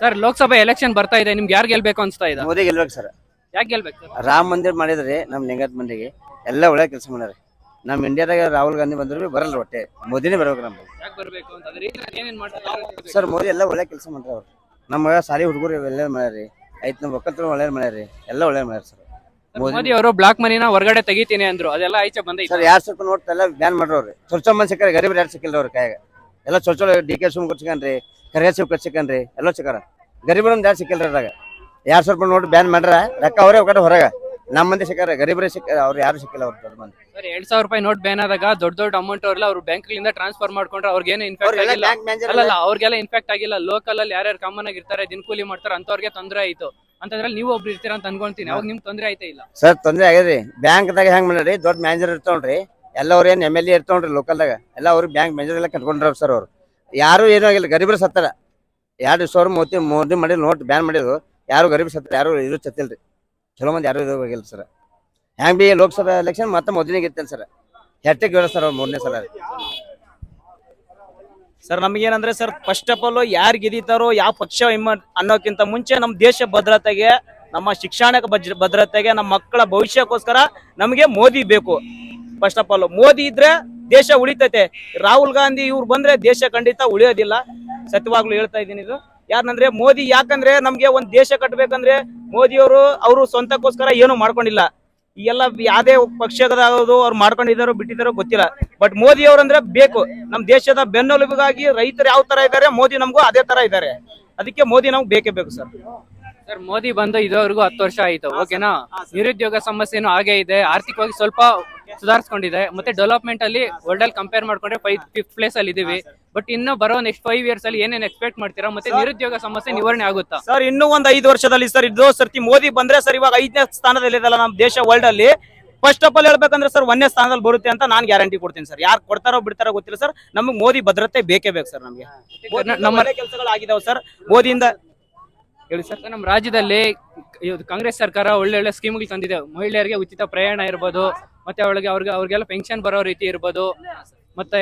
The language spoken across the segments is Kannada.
ಸರ್ ಲೋಕಸಭೆ ಎಲೆಕ್ಷನ್ ಬರ್ತಾ ಇದೆ. ನಿಮ್ಗೆ ಯಾರು ಗೆಲ್ಬೇಕು ಅನ್ಸ್ತಾ ಇದೆ? ಮೋದಿ ಗೆಲ್ಬೇಕು ಸರ್ ಯಾಕೆ ಗೆಲ್ಬೇಕು ಸರ್ ರಾಮ ಮಂದಿರ ಮಾಡಿದ್ರಿ ನಮ್ಮ ಲಿಂಗತ್ ಮಂದಿಗೆ ಎಲ್ಲ ಒಳ್ಳೆ ಕೆಲಸ ಮಾಡ್ಯಾರ. ನಮ್ಮ ಇಂಡಿಯಾದಾಗ ರಾಹುಲ್ ಗಾಂಧಿ ಬಂದ್ರು ಬರಲ್ಲ ಹೊಟ್ಟೆ. ಮೋದಿನೇ ಬರ್ಬೇಕು ನಮ್ಗೆ. ಯಾಕೆ ಬರಬೇಕು ಏನೇನ್ ಮಾಡ್ತಾರೆ ಸರ್ ಮೋದಿ ಎಲ್ಲ ಒಳ್ಳೆ ಕೆಲಸ ಮಾಡ್ರಿ ಅವ್ರು. ನಮ್ಮ ಸಾರಿ ಹುಡುಗರು ಒಳ್ಳೆ ಮಾಡ್ಯಾರಿ. ಐತ್ ನಮ್ಮ ಒಕ್ಕಲ್ತರು ಒಳ್ಳೆ ಮಾಡ್ಯಾರಿ. ಎಲ್ಲ ಒಳ್ಳೆ ಮಾಡ್ಯಾರ ಸರ್ ಮೋದಿ ಅವರು ಬ್ಲಾಕ್ ಮನಿನ ಹೊರಗಡೆ ತೆಗಿತೀನಿ ಅಂದ್ರು. ಅದೆಲ್ಲ ಆಯ್ಚೆ ಬಂದೈತೆ. ಸರ್ ಯಾರು ಸ್ವಲ್ಪ ನೋಡ್ತಾ ಎಲ್ಲ ಬ್ಯಾನ್ ಮಾಡ್ರವ್ರಿ. ಚೊಚ್ಚ ಮಂದಿ ಸಿಕ್ಕಾರೆ ಗರೀಬ್ ಯಾರು ಸಿಕ್ಕಿಲ್ಲ ಅವ್ರ ಕೈಯಾಗ? ಎಲ್ಲ ಚೊಚ್ಚ ಡಿ ಕೆ ಸುಮ್ ಸಿಕ್ಕನ್ರಿ. ಖರ್ಗೆ ಶಿವಕುಮಾರ್ ಸಿಕ್ಕನ್ರಿ ಎಲ್ಲ ಸಿಕ್ಕಾರ? ಗರೀಬರೊಂದು ಯಾರು ಸಿಕ್ಕಿಲ್ರಿ ಅದ್ರಾಗ? ಸಾವಿರ ಸ್ವಲ್ಪ ನೋಡಿ ಬ್ಯಾನ್ ಮಾಡ್ರ? ರೊಕ್ಕ ಅವರೇ ಕಡೆ ಹೊರಗ. ನಮ್ಮ ಮಂದಿ ಸಿಕ್ಕಾರ ಗರೀಬರೇ ಸಿಕ್ಕ ಅವ್ರು ಯಾರು ಸಿಕ್ಕಿಲ್ಲ ಅವ್ರ ದೊಡ್ಡ ಮಂದಿ. ಸರ್ ಎರಡ್ ಸಾವಿರ ರೂಪಾಯಿ ನೋಟ್ ಬ್ಯಾನ್ ಆದಾಗ ದೊಡ್ಡ ದೊಡ್ಡ ಅಮೌಂಟ್ ಅವ್ರೆಲ್ಲ ಅವ್ರು ಬ್ಯಾಂಕ್ ಲಿಂದ ಟ್ರಾನ್ಸ್ಫರ್ ಮಾಡ್ಕೊಂಡ್ರೆ ಅವ್ರಿಗೆ ಇನ್ಫೆಕ್ಟ್ ಅವ್ರೆಲ್ಲ ಆಗಿಲ್ಲ. ಅಲ್ಲಲ್ಲ ಅವ್ರಿಗೆಲ್ಲ ಇನ್ಫೆಕ್ಟ್ ಆಗಿಲ್ಲ. ಲೋಕಲ್ ಅಲ್ಲಿ ಯಾರ್ಯಾರು ಕಾಮನ್ ಆಗಿ ಇರ್ತಾರೆ ದಿನಕೂಲಿ ಮಾಡ್ತಾರೆ ಅಂತವ್ರಿಗೆ ತೊಂದರೆ ಆಯ್ತು. ಅಂತಂದ್ರೆ ನೀವು ಒಬ್ರು ಇರ್ತೀರಾ ಅಂತ ಅನ್ಕೊಂತೀನಿ. ಅವಾಗ ನಿಮ್ಗೆ ತೊಂದರೆ ಆಯ್ತಾ ಇಲ್ಲ? ಸರ್ ತೊಂದ್ರೆ ಬ್ಯಾಂಕ್ ಬ್ಯಾಂಕ್ದಾಗ ಹೆಂಗ್ ಮಾಡ್ರಿ ದೊಡ್ಡ ಮ್ಯಾನೇಜರ್ ಇರ್ತಾವ್ರಿ ಎಲ್ಲ ಅವ್ರ ಏನ್ ಎಂ ಎಲ್ ಎ ಇರ್ತಾವ್ರಿ ಲೋಕಲ್ದಾಗ ಎಲ್ಲ ಅವ್ರು ಬ್ಯಾಂಕ್ ಮ್ಯಾನೇಜರ್ ಎಲ್ಲ ಕಟ್ಕೊಂಡ್ರ ಸರ್ ಅವ್ರು. ಯಾರು ಏನೂ ಆಗಿಲ್ಲ, ಗರೀಬರು ಸತ್ತಾರ. ಎರಡು ಸಾವಿರ ಮೋದಿ ಮೋದಿ ಮಾಡಿ ನೋಟ್ ಬ್ಯಾನ್ ಮಾಡಿದ್ರು ಯಾರು ಗರೀಬ್ ಸತ್ತಾರ, ಯಾರು ಇದು ರೀ ಚಲೋ ಮಂದಿ ಯಾರು ಇದು ಹೋಗಿಲ್ಲ ಸರ್. ಹ್ಯಾಂಗ್ ಬಿ ಲೋಕಸಭಾ ಎಲೆಕ್ಷನ್ ಮತ್ತೆ ಮೋದಿನೇ ಗೆತ್ತೇನೆ ಸರ್. ಹೆಟ್ಟಿಗೆ ಹೇಳ ಸರ್ ಮೂರನೇ ಸಲ. ಸರ್, ನಮಗೇನಂದ್ರೆ ಸರ್ ಫಸ್ಟ್ ಆಫ್ ಆಲ್ ಯಾರು ಗೆದಿತಾರೋ ಯಾವ ಪಕ್ಷ ಅನ್ನೋಕ್ಕಿಂತ ಮುಂಚೆ ನಮ್ಮ ದೇಶ ಭದ್ರತೆಗೆ, ನಮ್ಮ ಶಿಕ್ಷಣ ಭದ್ರ ಭದ್ರತೆಗೆ, ನಮ್ಮ ಮಕ್ಕಳ ಭವಿಷ್ಯಕ್ಕೋಸ್ಕರ ನಮಗೆ ಮೋದಿ ಬೇಕು. ಫಸ್ಟ್ ಆಫ್ ಆಲ್ ಮೋದಿ ಇದ್ರೆ ದೇಶ ಉಳಿತೈತೆ. ರಾಹುಲ್ ಗಾಂಧಿ ಇವ್ರು ಬಂದ್ರೆ ದೇಶ ಖಂಡಿತ ಉಳಿಯೋದಿಲ್ಲ. ಸತ್ಯವಾಗ್ಲೂ ಹೇಳ್ತಾ ಇದ್ದೀನಿ ಇದು. ಯಾಕಂದ್ರೆ ಮೋದಿ ಯಾಕಂದ್ರೆ ನಮ್ಗೆ ಒಂದ್ ದೇಶ ಕಟ್ಟಬೇಕಂದ್ರೆ ಮೋದಿಯವರು ಅವರು ಸ್ವಂತಕ್ಕೋಸ್ಕರ ಏನು ಮಾಡ್ಕೊಂಡಿಲ್ಲ. ಈ ಎಲ್ಲ ಯಾವ್ದೇ ಪಕ್ಷದಾಗೋದು ಅವ್ರು ಮಾಡ್ಕೊಂಡಿದಾರೋ ಬಿಟ್ಟಿದಾರೋ ಗೊತ್ತಿಲ್ಲ. ಬಟ್ ಮೋದಿ ಅವ್ರಂದ್ರೆ ಬೇಕು. ನಮ್ ದೇಶದ ಬೆನ್ನೆಲುಬುಗಾಗಿ ರೈತರು ಯಾವ ತರ ಇದ್ದಾರೆ ಮೋದಿ ನಮಗೂ ಅದೇ ತರ ಇದ್ದಾರೆ. ಅದಕ್ಕೆ ಮೋದಿ ನಮ್ಗೆ ಬೇಕೇ ಬೇಕು ಸರ್. ಸರ್ ಮೋದಿ ಬಂದು ಇದುವರೆಗೂ ಹತ್ತು ವರ್ಷ ಆಯ್ತು. ಓಕೆನಾ? ನಿರುದ್ಯೋಗ ಸಮಸ್ಯೆನೂ ಹಾಗೆ ಇದೆ. ಆರ್ಥಿಕವಾಗಿ ಸ್ವಲ್ಪ ಸುಧಾರಿಸ್ಕೊಂಡಿದೆ. ಮತ್ತೆ ಡೆವಲಪ್ಮೆಂಟ್ ಅಲ್ಲಿ ವರ್ಲ್ಡ್ ಅಲ್ಲಿ ಕಂಪೇರ್ ಮಾಡ್ಕೊಂಡ್ರೆ ಫೈವ್ ಫಿಫ್ತ್ ಪ್ಲೇಸ್ ಅಲ್ಲಿ ಇದೀವಿ. ಬಟ್ ಇನ್ನು ಬರೋ ನೆಕ್ಸ್ಟ್ ಫೈವ್ ಇಯರ್ಸ್ ಅಲ್ಲಿ ಏನೇನು ಎಕ್ಸ್ಪೆಕ್ಟ್ ಮಾಡ್ತೀರಾ? ಮತ್ತೆ ನಿರುದ್ಯೋಗ ಸಮಸ್ಯೆ ನಿವಾರಣೆ ಆಗುತ್ತಾ? ಸರ್ ಇನ್ನೂ ಒಂದ್ ಐದು ವರ್ಷದಲ್ಲಿ ಸರ್ ಇದು ಸರ್ತಿ ಮೋದಿ ಬಂದ್ರೆ ಸರ್ ಇವಾಗ ಐದನೇ ಸ್ಥಾನದಲ್ಲಿ ಇದೆಲ್ಲ ನಮ್ಮ ದೇಶ ವರ್ಲ್ಡ್ ಅಲ್ಲಿ. ಫಸ್ಟ್ ಆಫ್ ಆಲ್ ಹೇಳ್ಬೇಕಂದ್ರೆ ಸರ್ ಒಂದೇ ಸ್ಥಾನದಲ್ಲಿ ಬರುತ್ತೆ ಅಂತ ನಾನು ಗ್ಯಾರಂಟಿ ಕೊಡ್ತೀನಿ ಸರ್. ಯಾರು ಕೊಡ್ತಾರೋ ಬಿಡ್ತಾರೋ ಗೊತ್ತಿಲ್ಲ ಸರ್. ನಮಗೆ ಮೋದಿ ಭದ್ರತೆ ಬೇಕೇ ಬೇಕು ಸರ್ ನಮಗೆ. ನಮ್ಮ ಕೆಲಸಗಳು ಆಗಿದಾವೆ ಸರ್. ಮೋದಿಯಿಂದ ಹೇಳಿ ಸರ್. ನಮ್ಮ ರಾಜ್ಯದಲ್ಲಿ ಕಾಂಗ್ರೆಸ್ ಸರ್ಕಾರ ಒಳ್ಳೆ ಒಳ್ಳೊಳ್ಳೆ ಸ್ಕೀಮ್ಗಳು ತಂದಿದೆ. ಮಹಿಳೆಯರಿಗೆ ಉಚಿತ ಪ್ರಯಾಣ ಇರ್ಬೋದು. ಮತ್ತೆ ಅವಳಿಗೆ ಅವ್ರಿಗೆ, ಅವ್ರಿಗೆಲ್ಲ ಪೆನ್ಷನ್ ಬರೋ ರೀತಿ ಇರ್ಬೋದು. ಮತ್ತೆ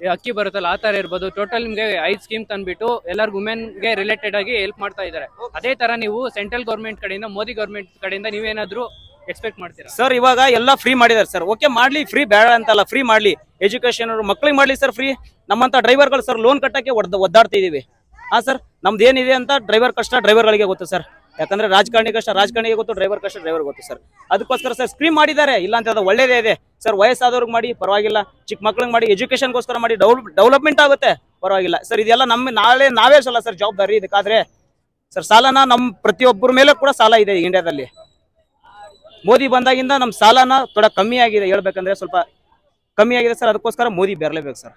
ಅಕ್ಕಿ ಬರುತ್ತಲ್ಲ, ಆ ತರ ಇರ್ಬೋದು. ಟೋಟಲ್ ನಿಮ್ಗೆ ಐದು ಸ್ಕೀಮ್ ತಂದ್ಬಿಟ್ಟು ಎಲ್ಲರಿಗೂ ವುಮೆನ್ಗೆ ರಿಲೇಟೆಡ್ ಆಗಿ ಹೆಲ್ಪ್ ಮಾಡ್ತಾ ಇದ್ದಾರೆ. ಅದೇ ತರ ನೀವು ಸೆಂಟ್ರಲ್ ಗೌರ್ಮೆಂಟ್ ಕಡೆಯಿಂದ, ಮೋದಿ ಗೌರ್ಮೆಂಟ್ ಕಡೆಯಿಂದ ನೀವೇನಾದ್ರೂ ಎಕ್ಸ್ಪೆಕ್ಟ್ ಮಾಡ್ತೀರಾ? ಸರ್ ಇವಾಗ ಎಲ್ಲ ಫ್ರೀ ಮಾಡಿದಾರೆ ಸರ್ ಓಕೆ ಮಾಡ್ಲಿ ಫ್ರೀ ಬೇಡ ಅಂತಲ್ಲ ಫ್ರೀ ಮಾಡ್ಲಿ. ಎಜುಕೇಶನ್ ಮಕ್ಳಿಗೆ ಮಾಡ್ಲಿ ಸರ್ ಫ್ರೀ ನಮ್ಮಂತ ಡ್ರೈವರ್ಗಳು ಸರ್ ಲೋನ್ ಕಟ್ಟಕ್ಕೆ ಒದ್ದಾಡ್ತಾ ಇದೀವಿ ಹಾ ಸರ್ ನಮ್ದು ಏನಿದೆ ಅಂತ ಡ್ರೈವರ್ ಕಷ್ಟ ಡ್ರೈವರ್ಗಳಿಗೆ ಗೊತ್ತು ಸರ್ ಯಾಕಂದ್ರೆ ರಾಜಕಾರಣಿ ಕಷ್ಟ, ರಾಜಕಾರಣಿಗೆ ಗೊತ್ತು ಡ್ರೈವರ್ ಕಷ್ಟ ಡ್ರೈವರ್ ಗೊತ್ತು ಸರ್. ಅದಕ್ಕೋಸ್ಕರ ಸರ್ ಸ್ಕ್ರೀಮ್ ಮಾಡಿದ್ದಾರೆ. ಇಲ್ಲ ಅಂತ ಒಳ್ಳೇದೇ ಇದೆ. ಸರ್, ವಯಸ್ಸಾದವ್ರಿಗೆ ಮಾಡಿ, ಪರವಾಗಿಲ್ಲ. ಚಿಕ್ಕ ಮಕ್ಳಿಗೆ ಮಾಡಿ ಎಜುಕೇಶನ್ಗೋಸ್ಕರ ಮಾಡಿ ಡೆವಲಪ್ಮೆಂಟ್ ಆಗುತ್ತೆ. ಪರವಾಗಿಲ್ಲ. ಸರ್, ಇದೆಲ್ಲ ನಮ್ಮ ನಾಳೆ, ನಾವೇ ಸಲ ಸರ್, ಜವಾಬ್ದಾರಿ ಇದಕ್ಕಾದ್ರೆ. ಸರ್, ಸಾಲನ ನಮ್ಮ ಪ್ರತಿಯೊಬ್ಬರ ಮೇಲೆ ಕೂಡ ಸಾಲ ಇದೆ ಇಂಡಿಯಾದಲ್ಲಿ. ಮೋದಿ ಬಂದಾಗಿಂದ ನಮ್ಮ ಸಾಲನ ತೋಡ ಕಮ್ಮಿ ಆಗಿದೆ ಹೇಳ್ಬೇಕಂದ್ರೆ ಸ್ವಲ್ಪ ಕಮ್ಮಿ ಆಗಿದೆ ಸರ್. ಅದಕ್ಕೋಸ್ಕರ ಮೋದಿ ಬರಲೇಬೇಕು ಸರ್.